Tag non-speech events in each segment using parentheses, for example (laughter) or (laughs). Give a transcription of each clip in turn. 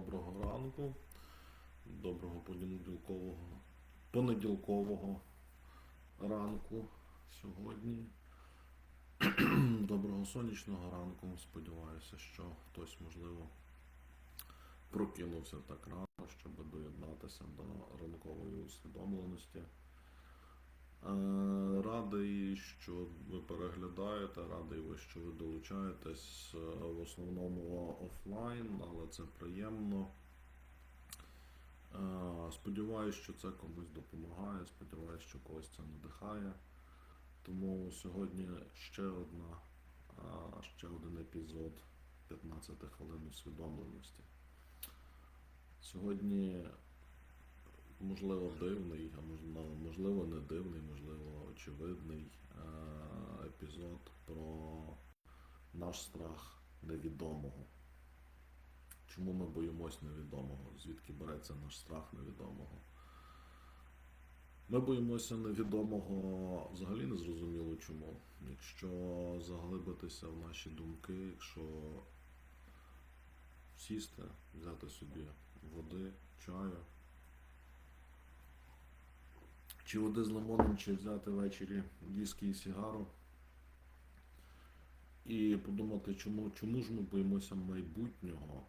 Доброго ранку, доброго понеділкового, понеділкового ранку сьогодні. (clears throat) Доброго сонячного ранку. Сподіваюся, що хтось, можливо, прокинувся так рано, щоб доєднатися до ранкової усвідомленості. Е, Радий, що ви переглядаєте, радий що ви долучаєтесь е, в основному офлайн, але це приємно. Е, Сподіваюсь, що це комусь допомагає, сподіваюсь, що когось це надихає. Тому сьогодні ще одна, ще один епізод 15 хвилин усвідомленості. Сьогодні можливо дивний, а можливо, можливо не дивний, можливо очевидний е, епізод про наш страх невідомого. Чому ми боїмось невідомого? Звідки береться наш страх невідомого? Ми боїмося невідомого взагалі не зрозуміло чому. Якщо заглибитися в наші думки, якщо сісти, взяти собі води, чаю, чи води з лимоном, чи взяти ввечері віскі і сігару. І подумати, чому, чому ж ми боїмося майбутнього?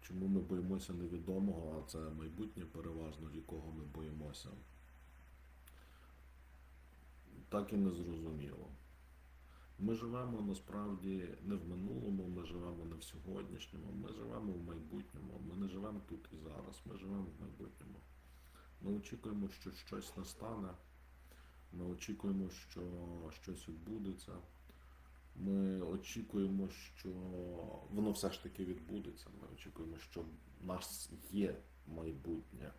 Чому ми боїмося невідомого, а це майбутнє переважно, якого ми боїмося? Так і не зрозуміло. Ми живемо насправді не в минулому, ми живемо не в сьогоднішньому, ми живемо в майбутньому. Ми не живемо тут і зараз, ми живемо в майбутньому. Ми очікуємо, що щось настане. Ми очікуємо, що щось відбудеться. Ми очікуємо, що воно все ж таки відбудеться. Ми очікуємо, що в нас є майбутнє.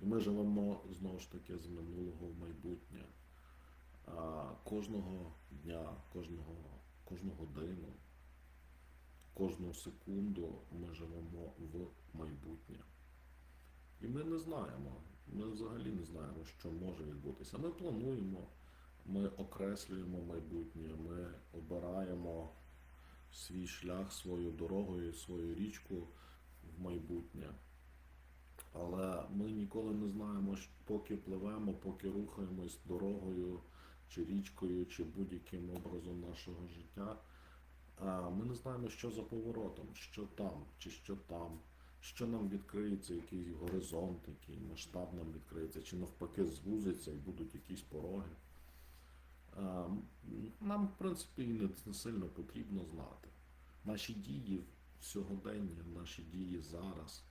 І ми живемо знову ж таки з минулого в майбутнє. А кожного дня, кожного, кожну годину, кожну секунду ми живемо в майбутнє. І ми не знаємо, ми взагалі не знаємо, що може відбутися. Ми плануємо, ми окреслюємо майбутнє, ми обираємо свій шлях, свою дорогу і свою річку в майбутнє. Але ми ніколи не знаємо, поки пливемо, поки рухаємось дорогою, чи річкою, чи будь-яким образом нашого життя. Ми не знаємо, що за поворотом, що там, чи що там що нам відкриється якийсь горизонт, який масштаб нам відкриється, чи навпаки звузиться і будуть якісь пороги. Нам, в принципі, і не сильно потрібно знати. Наші дії в сьогоденні, наші дії зараз,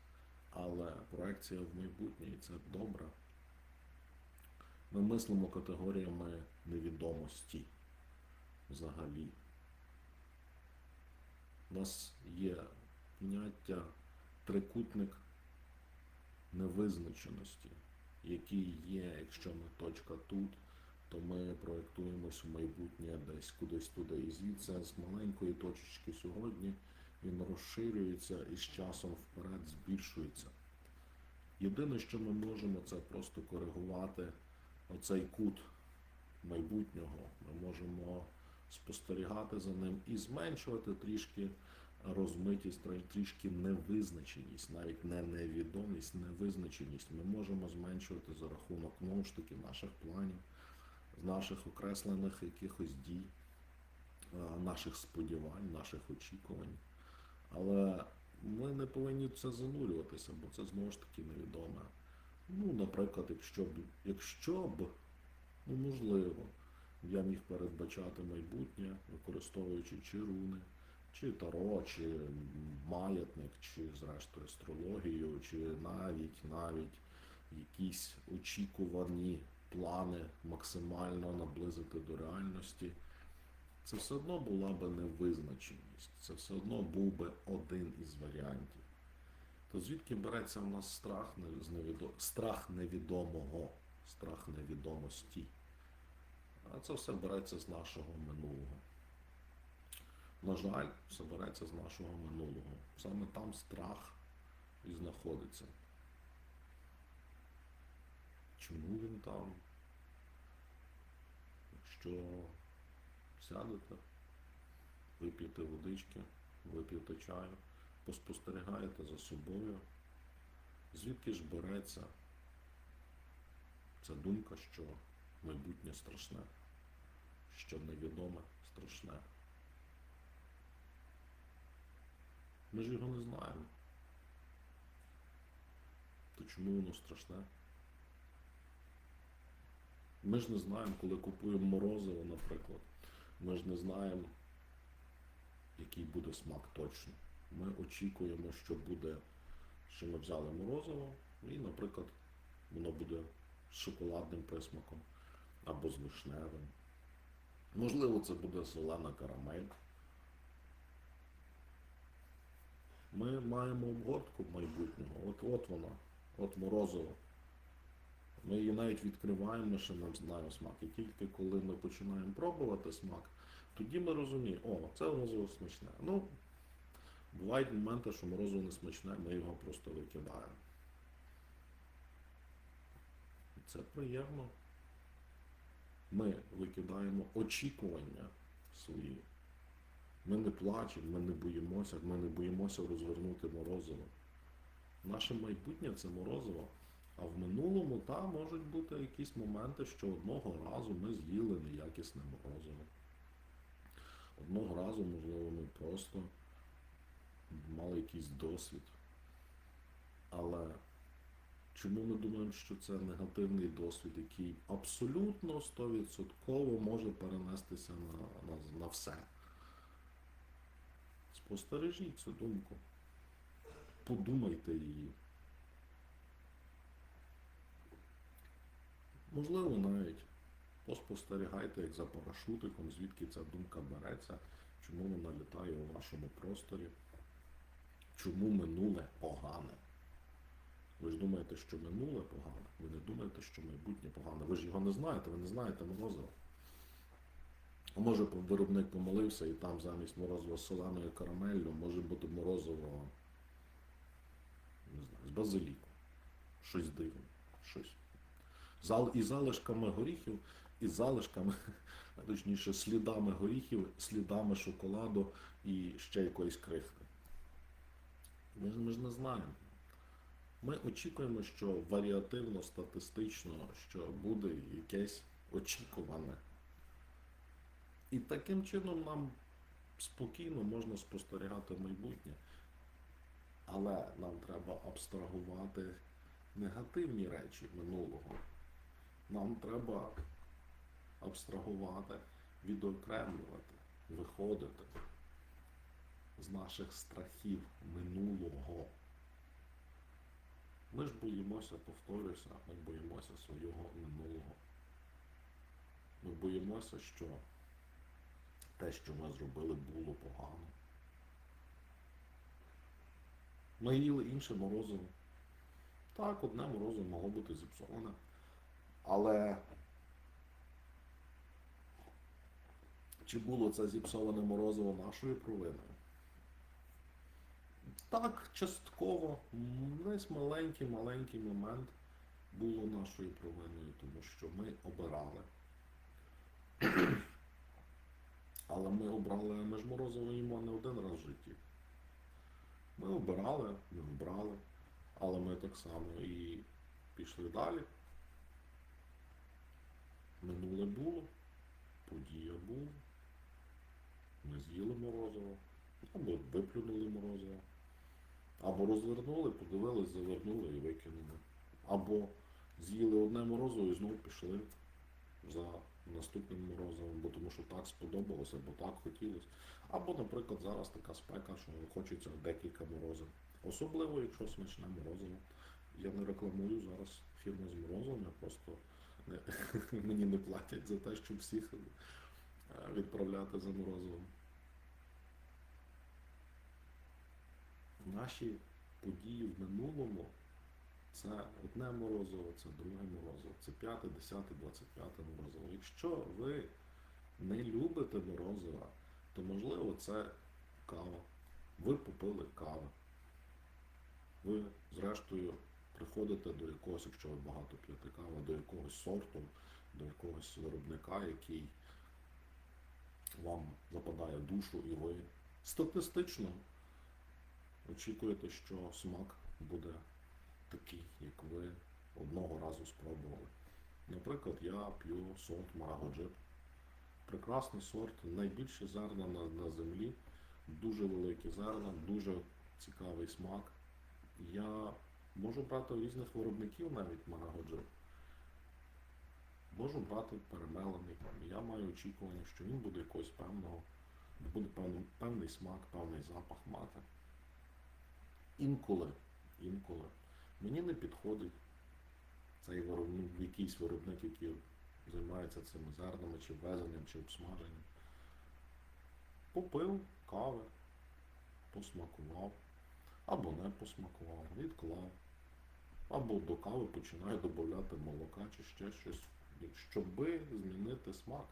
але проекція в майбутнє, це добре. Ми мислимо категоріями невідомості взагалі. У нас є поняття трикутник невизначеності, який є, якщо ми точка тут, то ми проєктуємось в майбутнє десь кудись туди. І звідси з маленької точечки сьогодні він розширюється і з часом вперед збільшується. Єдине, що ми можемо, це просто коригувати оцей кут майбутнього. Ми можемо спостерігати за ним і зменшувати трішки розмитість, трішки невизначеність, навіть не невідомість, невизначеність. Ми можемо зменшувати за рахунок знову ж таки наших планів, наших окреслених якихось дій, е, наших сподівань, наших очікувань. Але ми не повинні це занурюватися, бо це знову ж таки невідоме. Ну, наприклад, якщо б, якщо б, ну можливо, я міг передбачати майбутнє, використовуючи чи руни, чи таро, чи маятник, чи зрештою астрологію, чи навіть навіть якісь очікувані плани максимально наблизити до реальності. Це все одно була би невизначеність, це все одно був би один із варіантів. То звідки береться в нас страх страх невідомого, страх невідомості? А це все береться з нашого минулого. На жаль, все береться з нашого минулого. Саме там страх і знаходиться. Чому він там? Якщо сядете, вип'єте водички, вип'єте чаю, поспостерігаєте за собою, звідки ж береться ця думка, що майбутнє страшне, що невідоме страшне. Ми ж його не знаємо. То чому воно страшне? Ми ж не знаємо, коли купуємо морозиво, наприклад. Ми ж не знаємо, який буде смак точно. Ми очікуємо, що буде, що ми взяли морозиво, і, наприклад, воно буде з шоколадним присмаком або з вишневим. Можливо, це буде зелена карамель. Ми маємо обгортку майбутнього. От от вона, от морозиво. Ми її навіть відкриваємо, ще не знаємо смак. І тільки коли ми починаємо пробувати смак, тоді ми розуміємо, о, це морозиво смачне. Ну, бувають моменти, що морозиво не смачне, ми його просто викидаємо. І це приємно. Ми викидаємо очікування свої. Ми не плачемо, ми не боїмося, ми не боїмося розвернути морозиво. Наше майбутнє це морозиво. А в минулому та можуть бути якісь моменти, що одного разу ми з'їли неякісне морозиво. Одного разу, можливо, ми просто мали якийсь досвід. Але чому ми думаємо, що це негативний досвід, який абсолютно 100% може перенестися на, на, на все? Спостережіть цю думку. Подумайте її. Можливо, навіть поспостерігайте, як за парашутиком, звідки ця думка береться, чому вона літає у вашому просторі, чому минуле погане. Ви ж думаєте, що минуле погане, ви не думаєте, що майбутнє погане. Ви ж його не знаєте, ви не знаєте морозива. Може виробник помолився і там замість морозива з соленою карамеллю може бути морозиво не знаю, з базиліку. Щось дивне, щось. Зал, і залишками горіхів, і залишками, (laughs) точніше, слідами горіхів, слідами шоколаду і ще якоїсь крихти. Ми, ми ж не знаємо. Ми очікуємо, що варіативно, статистично, що буде якесь очікуване. І таким чином нам спокійно можна спостерігати майбутнє. Але нам треба абстрагувати негативні речі минулого. Нам треба абстрагувати, відокремлювати, виходити з наших страхів минулого. Ми ж боїмося, повторюся, ми боїмося свого минулого. Ми боїмося, що те, що ми зробили, було погано. Ми їли інше морозиво. Так, одне морозиво могло бути зіпсоване. Але чи було це зіпсоване морозиво нашою провиною? Так, частково. Десь маленький, маленький момент було нашою провиною, тому що ми обирали. Але ми обрали, ми ж не один раз в житті. Ми обирали, ми обрали, але ми так само і пішли далі. Минуле було, подія була. Ми з'їли морозиво, або виплюнули морозиво, або розвернули, подивились, завернули і викинули. Або з'їли одне морозиво і знову пішли за наступним морозивом, бо тому що так сподобалося, бо так хотілося. Або, наприклад, зараз така спека, що хочеться декілька морозив. Особливо, якщо смачне морозиво. Я не рекламую зараз фірму з морозивом, я просто не, (laughs) мені не платять за те, щоб всіх е, відправляти за морозивом. Наші події в минулому це одне морозиво, це друге морозиво, це п'яте, десяте, двадцять п'яте морозиво. Якщо ви не любите морозива, то можливо це кава. Ви попили кави. Ви, зрештою, приходите до якогось, якщо ви багато п'єте кави, до якогось сорту, до якогось виробника, який вам западає душу, і ви статистично очікуєте, що смак буде такий, як ви одного разу спробували. Наприклад, я п'ю сорт Мараго-Джип. Прекрасний сорт, найбільші зерна на, на землі, дуже великі зерна, дуже цікавий смак. Я можу брати різних виробників навіть Мараго-Джип. Можу брати перемелений. Я маю очікування, що він буде якогось певного, буде певний, певний смак, певний запах мати. Інколи, інколи мені не підходить цей виробник, якийсь виробник, який займається цими зернами, чи ввезенням, чи обсмаженням. Попив кави, посмакував, або не посмакував, відклав, або до кави починаю додати молока чи ще щось, щоби змінити смак.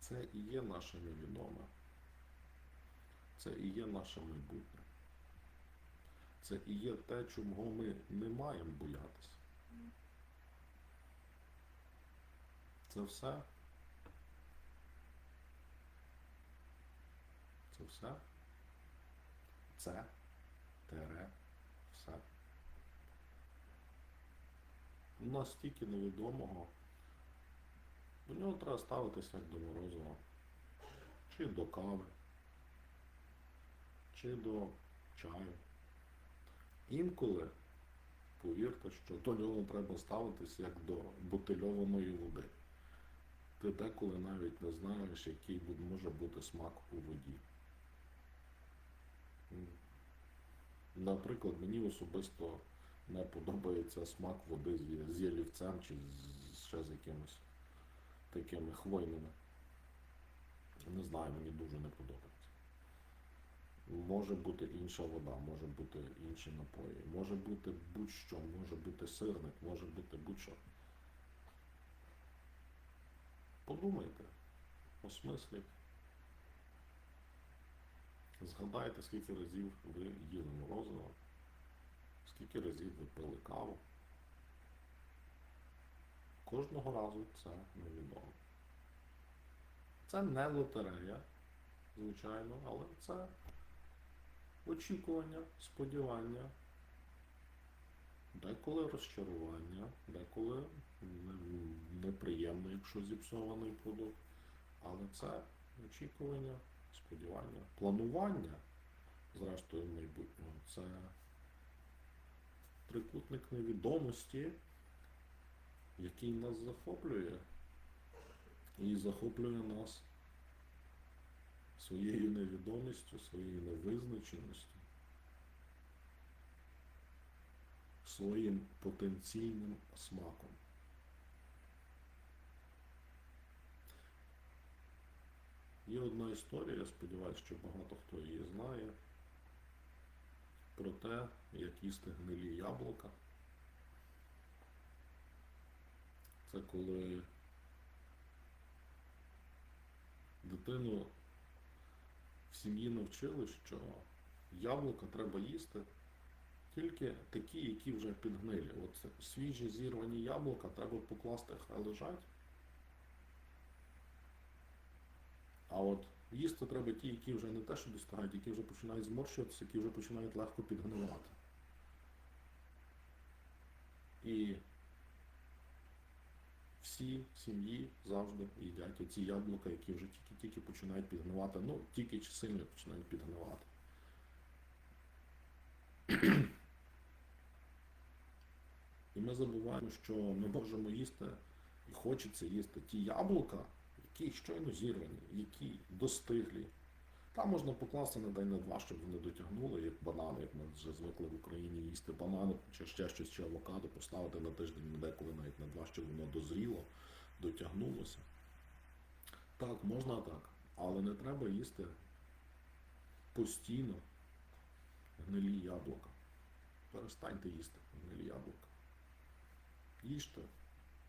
Це і є наше невідоме. Це і є наше майбутнє. Це і є те, чого ми не маємо боятися. Це все. Це все. Це тере все. У нас стільки невідомого. До нього треба ставитися як до морозива. Чи до кави, чи до чаю. Інколи, повірте, що до нього треба ставитися як до бутильованої води. Ти деколи навіть не знаєш, який може бути смак у воді. Наприклад, мені особисто не подобається смак води з, ялівцем чи ще з якимось такими хвойними. Не знаю, мені дуже не подобається. Може бути інша вода, може бути інші напої, може бути будь-що, може бути сирник, може бути будь-що. Подумайте, осмисліть. Згадайте, скільки разів ви їли морозиво, скільки разів ви пили каву. Кожного разу це невідомо. Це не лотерея, звичайно, але це очікування, сподівання, деколи розчарування, деколи не- неприємно, якщо зіпсований продукт. Але це очікування, сподівання, планування, зрештою, майбутнього. Це трикутник невідомості, який нас захоплює і захоплює нас своєю невідомістю, своєю невизначеністю, своїм потенційним смаком. Є одна історія, я сподіваюся, що багато хто її знає, про те, як їсти гнилі яблука. Це коли дитину сім'ї навчили, що яблука треба їсти тільки такі, які вже підгнилі. От свіжі зірвані яблука треба покласти, хай лежать. А от їсти треба ті, які вже не те, що достигають, які вже починають зморщуватися, які вже починають легко підгнивати. І всі сім'ї завжди їдять оці яблука, які вже тільки-тільки починають підгнивати. Ну, тільки чи сильно починають підгнивати. І ми забуваємо, що ми можемо їсти і хочеться їсти ті яблука, які щойно зірвані, які достиглі. Там можна покласти на день на два, щоб вони дотягнули, як банани, як ми вже звикли в Україні їсти банани, чи ще щось, чи авокадо, поставити на тиждень, на деколи навіть на два, щоб воно дозріло, дотягнулося. Так, можна так, але не треба їсти постійно гнилі яблука. Перестаньте їсти гнилі яблука. Їжте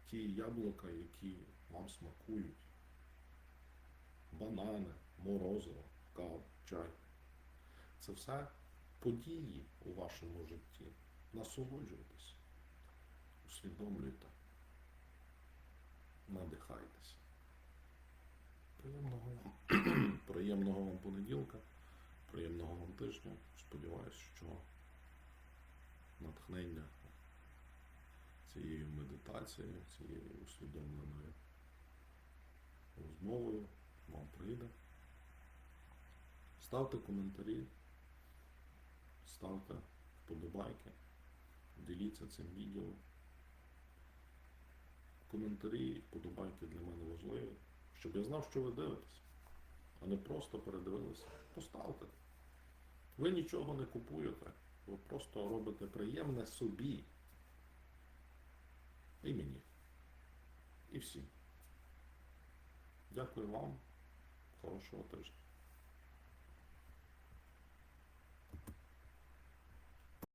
ті яблука, які вам смакують. Банани, морозиво, чай. Це все події у вашому житті. Насолоджуйтесь, усвідомлюйте, надихайтеся. Приємного вам, (clears throat) приємного вам понеділка, Приємного вам тижня. Сподіваюсь, що натхнення цією медитацією, цією усвідомленою розмовою вам прийде. Ставте коментарі, ставте вподобайки, діліться цим відео. Коментарі, вподобайки для мене важливі, щоб я знав, що ви дивитесь, а не просто передивилися. Поставте. Ви нічого не купуєте, ви просто робите приємне собі. І мені. І всім. Дякую вам. Хорошого тижня.